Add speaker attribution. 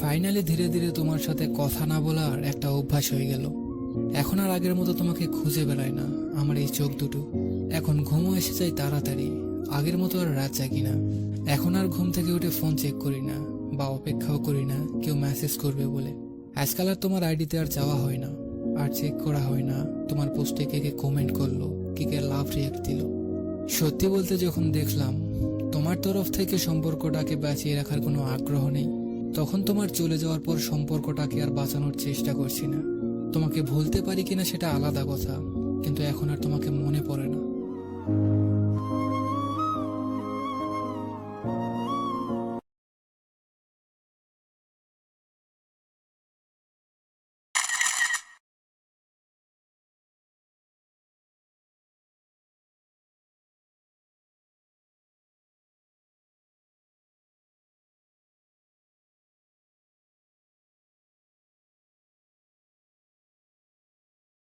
Speaker 1: Finally ধীরে ধীরে তোমার সাথে কথা না বলার একটা অভ্যাস হয়ে গেল। এখন আর আগের মতো তোমাকে খুঁজে বেড়ায় না, আমার এই চোখ দুটো। এখন ঘুমও এসে যায় তাড়াতাড়ি, আগের মতো আর রাত জাগি না। এখন আর ঘুম থেকে উঠে ফোন চেক করি না, বা অপেক্ষাও করি না, কেউ মেসেজ করবে বলে। আজকাল আর তোমার আইডিতে আর যাওয়া হয় না, আর চেক করা হয় না, তোমার পোস্টে কে কে কমেন্ট করল, কে কে লাভ রিয়াক্ট দিল। সত্যি বলতে যখন দেখলাম, তোমার তরফ থেকে সম্পর্কটাকে বাঁচিয়ে রাখার কোনো আগ্রহ নেই তখন তোমার চলে যাওয়ার পর সম্পর্কটাকে আর বাঁচানোর চেষ্টা করছি না। তোমাকে ভুলতে পারি কিনা সেটা আলাদা কথা, কিন্তু এখন আর তোমাকে মনে পড়ে না।